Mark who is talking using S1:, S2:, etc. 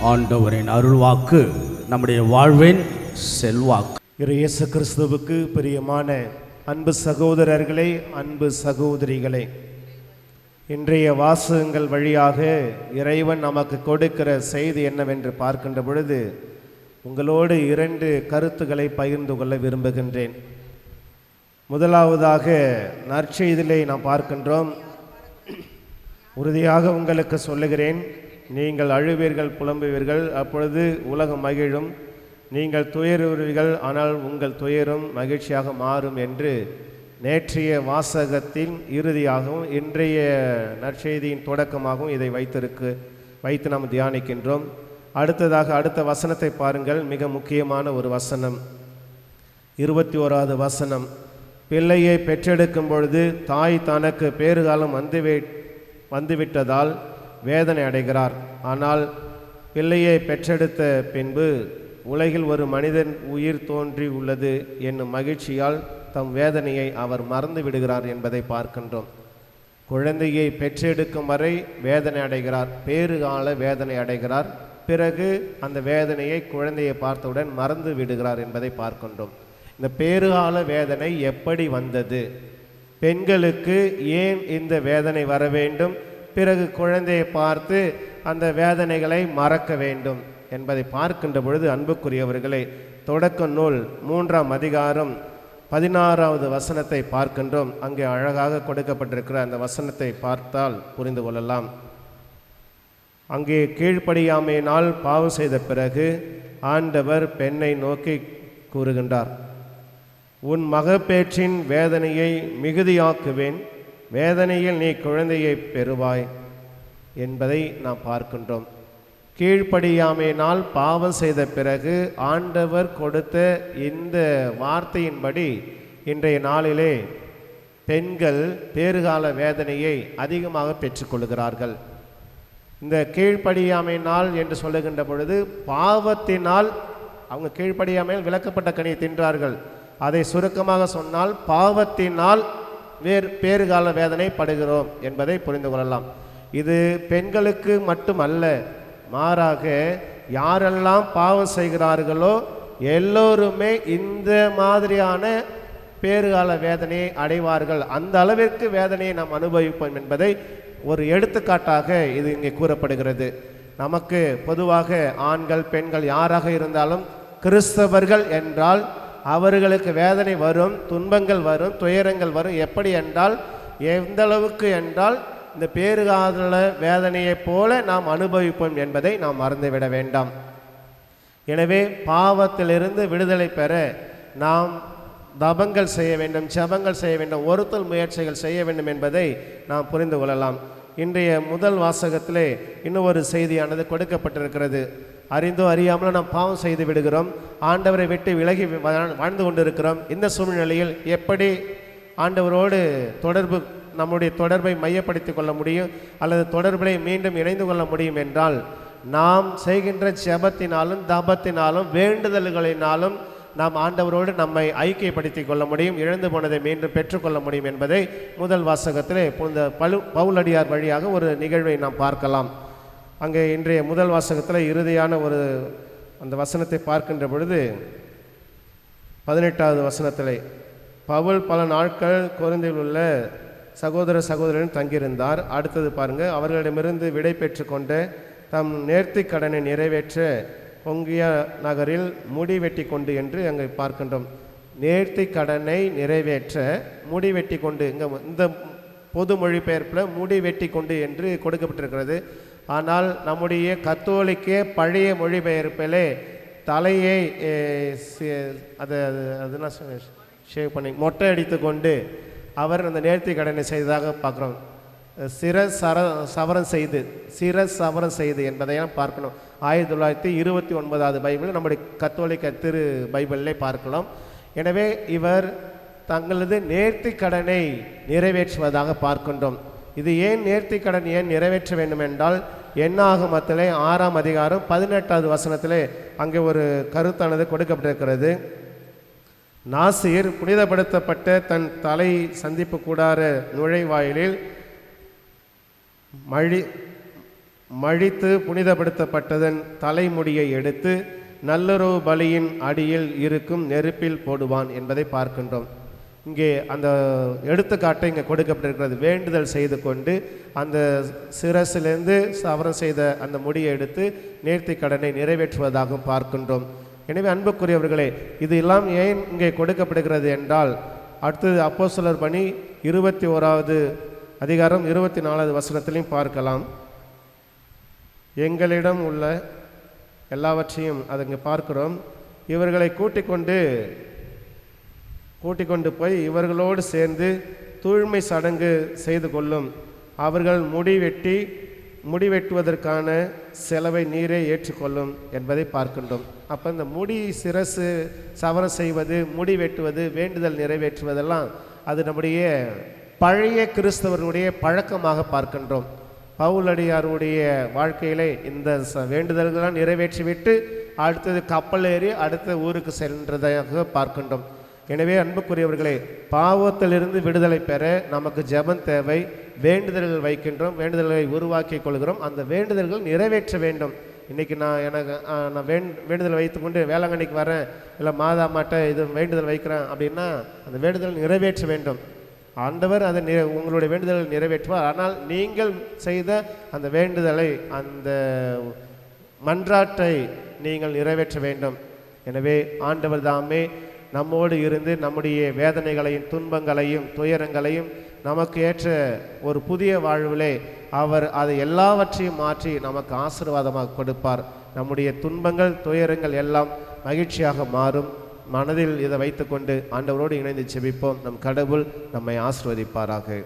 S1: ஆண்டவரின் அருள்வாக்கு நம்முடைய வாழ்வின் செல்வாக்கு.
S2: இயேசு கிறிஸ்துவுக்கு பிரியமான அன்பு சகோதரர்களே அன்பு சகோதரிகளே இன்றைய வாசகங்கள் வழியாக இறைவன் நமக்கு கொடுக்கிற செய்தி என்னவென்று பார்க்கின்ற பொழுது உங்களோடு இரண்டு கருத்துக்களை பகிர்ந்து கொள்ள விரும்புகின்றேன். முதலாவதாக நற்செய்திலே நாம் பார்க்கின்றோம். உறுதியாக உங்களுக்கு சொல்லுகிறேன். நீங்கள் அழுவீர்கள் புலம்புவீர்கள் அப்பொழுது உலகம் மகிழும். நீங்கள் துயருவீர்கள் ஆனால் உங்கள் துயரும் மகிழ்ச்சியாக மாறும் என்று நேற்றைய வாசகத்தின் இறுதியாகவும் இன்றைய நற்செய்தியின் தொடக்கமாகவும் இதை வைத்திருக்கு வைத்து நாம் தியானிக்கின்றோம். அடுத்ததாக அடுத்த வசனத்தை பாருங்கள். மிக முக்கியமான ஒரு வசனம். இருபத்தி ஓராவது வசனம். பிள்ளையை பெற்றெடுக்கும் பொழுது தாய் தனக்கு பேறுகாலம் வந்துவி வந்துவிட்டதால் வேதனை அடைகிறார். ஆனால் பிள்ளையை பெற்றெடுத்த பின்பு உலகில் ஒரு மனிதன் உயிர் தோன்றி உள்ளது என்னும் மகிழ்ச்சியால் தம் வேதனையை அவர் மறந்து விடுகிறார் என்பதை பார்க்கின்றோம். குழந்தையை பெற்றெடுக்கும் வரை வேதனை அடைகிறார். பேறுகால வேதனை அடைகிறார். பிறகு அந்த வேதனையை குழந்தையை பார்த்தவுடன் மறந்து விடுகிறார் என்பதை பார்க்கின்றோம். இந்த பேறுகால வேதனை எப்படி வந்தது? பெண்களுக்கு ஏன் இந்த வேதனை வர வேண்டும்? பிறகு குழந்தையை பார்த்து அந்த வேதனைகளை மறக்க வேண்டும் என்பதை பார்க்கின்ற பொழுது அன்புக்குரியவர்களை தொடக்க நூல் மூன்றாம் அதிகாரம் பதினாறாவது வசனத்தை பார்க்கின்றோம். அங்கே அழகாக கொடுக்கப்பட்டிருக்கிற அந்த வசனத்தை பார்த்தால் புரிந்து கொள்ளலாம். அங்கே கீழ்ப்படியாமையினால் பாவம் செய்த பிறகு ஆண்டவர் பெண்ணை நோக்கி கூறுகின்றார் உன் மகப்பேற்றின் வேதனையை மிகுதியாக்குவேன். வேதனையில் நீ குழந்தையை பெறுவாய் என்பதை நாம் பார்க்கின்றோம். கீழ்ப்படியாமையினால் பாவம் செய்த பிறகு ஆண்டவர் கொடுத்த இந்த வார்த்தையின்படி இன்றைய நாளிலே பெண்கள் பேறுகால வேதனையை அதிகமாக பெற்றுக்கொள்கிறார்கள். இந்த கீழ்ப்படியாமை நாள் என்று சொல்லுகின்ற பொழுது பாவத்தினால் அவங்க கீழ்ப்படியாமையில் விளக்கப்பட்ட கனியை தின்றார்கள். அதை சுருக்கமாக சொன்னால் பாவத்தினால் வேறு பேறுகால வேதனை படுகிறோம் என்பதை புரிந்து கொள்ளலாம். இது பெண்களுக்கு மட்டுமல்ல மாறாக யாரெல்லாம் பாவம் செய்கிறார்களோ எல்லோருமே இந்த மாதிரியான பேறுகால வேதனையை அடைவார்கள். அந்த அளவிற்கு வேதனையை நாம் அனுபவிப்போம் என்பதை ஒரு எடுத்துக்காட்டாக இது இங்கே கூறப்படுகிறது. நமக்கு பொதுவாக ஆண்கள் பெண்கள் யாராக இருந்தாலும் கிறிஸ்தவர்கள் என்றால் அவர்களுக்கு வேதனை வரும் துன்பங்கள் வரும் துயரங்கள் வரும். எப்படி என்றால் எந்த அளவுக்கு என்றால் இந்த பேறுகாதல வேதனையைப் போல நாம் அனுபவிப்போம் என்பதை நாம் மறந்துவிட வேண்டாம். எனவே பாவத்திலிருந்து விடுதலை பெற நாம் தபங்கள் செய்ய வேண்டும் ஜபங்கள் செய்ய வேண்டும் ஒருத்தல் முயற்சிகள் செய்ய வேண்டும் என்பதை நாம் புரிந்து கொள்ளலாம். இன்றைய முதல் வாசகத்திலே இன்னும் ஒரு செய்தியானது கொடுக்கப்பட்டிருக்கிறது. அறிந்தோ அறியாமலோ நாம் பாவம் செய்து விடுகிறோம். ஆண்டவரை விட்டு விலகி வாழ்ந்து கொண்டிருக்கிறோம். இந்த சூழ்நிலையில் எப்படி ஆண்டவரோடு தொடர்பு நம்முடைய தொடர்பை மையப்படுத்திக் கொள்ள முடியும்? அல்லது தொடர்பிலை மீண்டும் இணைந்து கொள்ள முடியும் என்றால் நாம் செய்கின்ற ஜபத்தினாலும் தபத்தினாலும் வேண்டுதல்களினாலும் நாம் ஆண்டவரோடு நம்மை ஐக்கியப்படுத்திக் கொள்ள முடியும். இழந்து போனதை மீண்டும் பெற்றுக்கொள்ள முடியும் என்பதை முதல் வாசகத்திலே புனித பலு பவுலடியார் வழியாக ஒரு நிகழ்வை நாம் பார்க்கலாம். அங்கே இன்றைய முதல் வாசகத்தில் இறுதியான ஒரு அந்த வசனத்தை பார்க்கின்ற பொழுது பதினெட்டாவது வசனத்திலே பவுல் பல நாட்கள் குழந்தையில் உள்ள சகோதர சகோதரன் தங்கியிருந்தார். அடுத்தது பாருங்கள் அவர்களிடமிருந்து விடை பெற்றுக்கொண்டு தம் நேர்த்தி கடனை நிறைவேற்ற பொங்கியா நகரில் முடி வெட்டி கொண்டு என்று அங்கே பார்க்கின்றோம். நேர்த்தி கடனை நிறைவேற்ற முடி வெட்டி கொண்டு இங்கே இந்த பொது மொழிபெயர்ப்பில் முடி வெட்டி கொண்டு என்று கொடுக்கப்பட்டிருக்கிறது. ஆனால் நம்முடைய கத்தோலிக்க பழைய மொழிபெயர்ப்பிலே தலையை அது அது அதுனா ஷேவ் பண்ணி மொட்டை அடித்து கொண்டு அவர் அந்த நேர்த்தி கடனை செய்ததாக பார்க்குறோம். சிர சர சவரம் செய்து சிர சவரம் செய்து என்பதையெல்லாம் பார்க்கணும். ஆயிரத்தி தொள்ளாயிரத்தி இருபத்தி ஒன்பதாவது பைபிள் நம்முடைய கத்தோலிக்க திரு பைபிளிலே பார்க்கலாம். எனவே இவர் தங்களது நேர்த்தி கடனை நிறைவேற்றுவதாக பார்க்கின்றோம். இது ஏன் நேர்த்தி கடன் ஏன் நிறைவேற்ற வேண்டும் என்றால் எண்ணாகமத்திலே ஆறாம் அதிகாரம் பதினெட்டாவது வசனத்திலே அங்கே ஒரு கருத்தானது கொடுக்கப்பட்டிருக்கிறது. நாசிர் புனிதப்படுத்தப்பட்ட தன் தலை சந்திப்பு கூடார நுழைவாயிலில் மழி மழித்து புனிதப்படுத்தப்பட்டதன் தலைமுடியை எடுத்து நல்லுறவு பலியின் அடியில் இருக்கும் நெருப்பில் போடுவான் என்பதை பார்க்கின்றோம். இங்கே அந்த எடுத்துக்காட்டை இங்கே கொடுக்கப்பட்டிருக்கிறது. வேண்டுதல் செய்து கொண்டு அந்த சிரசிலிருந்து சவரம் செய்த அந்த முடியை எடுத்து நேர்த்தி கடனை நிறைவேற்றுவதாகவும் பார்க்கின்றோம். எனவே அன்புக்குரியவர்களே இது எல்லாம் ஏன் இங்கே கொடுக்கப்படுகிறது என்றால் அடுத்தது அப்போஸ்தலர் பணி இருபத்தி ஓராவது அதிகாரம் இருபத்தி நாலாவது வசனத்திலையும் பார்க்கலாம். எங்களிடம் உள்ள எல்லாவற்றையும் அதை இங்கே பார்க்கிறோம். இவர்களை கூட்டிக் கொண்டு கூட்டிக் கொண்டு போய் இவர்களோடு சேர்ந்து தூய்மை சடங்கு செய்து கொள்ளும். அவர்கள் முடி வெட்டி முடி வெட்டுவதற்கான செலவை நீரே ஏற்றுக்கொள்ளும் என்பதை பார்க்கின்றோம். அப்போ இந்த முடி சிரசு சவரம் செய்வது முடி வெட்டுவது வேண்டுதல் நிறைவேற்றுவதெல்லாம் அது நம்முடைய பழைய கிறிஸ்தவர்களுடைய பழக்கமாக பார்க்கின்றோம். பவுலடியாருடைய வாழ்க்கையிலே இந்த ச- வேண்டுதல்கள்லாம் நிறைவேற்றிவிட்டு அடுத்தது கப்பல் ஏறி அடுத்த ஊருக்கு சென்றதாக பார்க்கின்றோம். எனவே அன்புக்குரியவர்களே பாவத்திலிருந்து விடுதலை பெற நமக்கு ஜபம் தேவை வேண்டுதல்கள் வைக்கின்றோம் வேண்டுதல்களை உருவாக்கி கொள்கிறோம். அந்த வேண்டுதல்கள் நிறைவேற்ற வேண்டும். இன்றைக்கி நான் எனக்கு நான் வேண் வேண்டுதல் வைத்துக்கொண்டு வேளாங்கண்ணிக்கு வரேன் இல்லை மாதா மாட்ட இது வேண்டுதல் வைக்கிறேன் அப்படின்னா அந்த வேண்டுதல் நிறைவேற்ற வேண்டும். ஆண்டவர் அதை நிறை உங்களுடைய வேண்டுதலை நிறைவேற்றுவார். ஆனால் நீங்கள் செய்த அந்த வேண்டுதலை அந்த மன்றாட்டை நீங்கள் நிறைவேற்ற வேண்டும். எனவே ஆண்டவர் தாமே நம்மோடு இருந்து நம்முடைய வேதனைகளையும் துன்பங்களையும் துயரங்களையும் நமக்கு ஏற்ற ஒரு புதிய வாழ்விலே அவர் அதை எல்லாவற்றையும் மாற்றி நமக்கு ஆசீர்வாதமாக கொடுப்பார். நம்முடைய துன்பங்கள் துயரங்கள் எல்லாம் மகிழ்ச்சியாக மாறும். மனதில் இதை வைத்துக்கொண்டு ஆண்டவரோடு இணைந்து செபிப்போம் நம் கடவுள் நம்மை ஆசிர்வதிப்பாராக.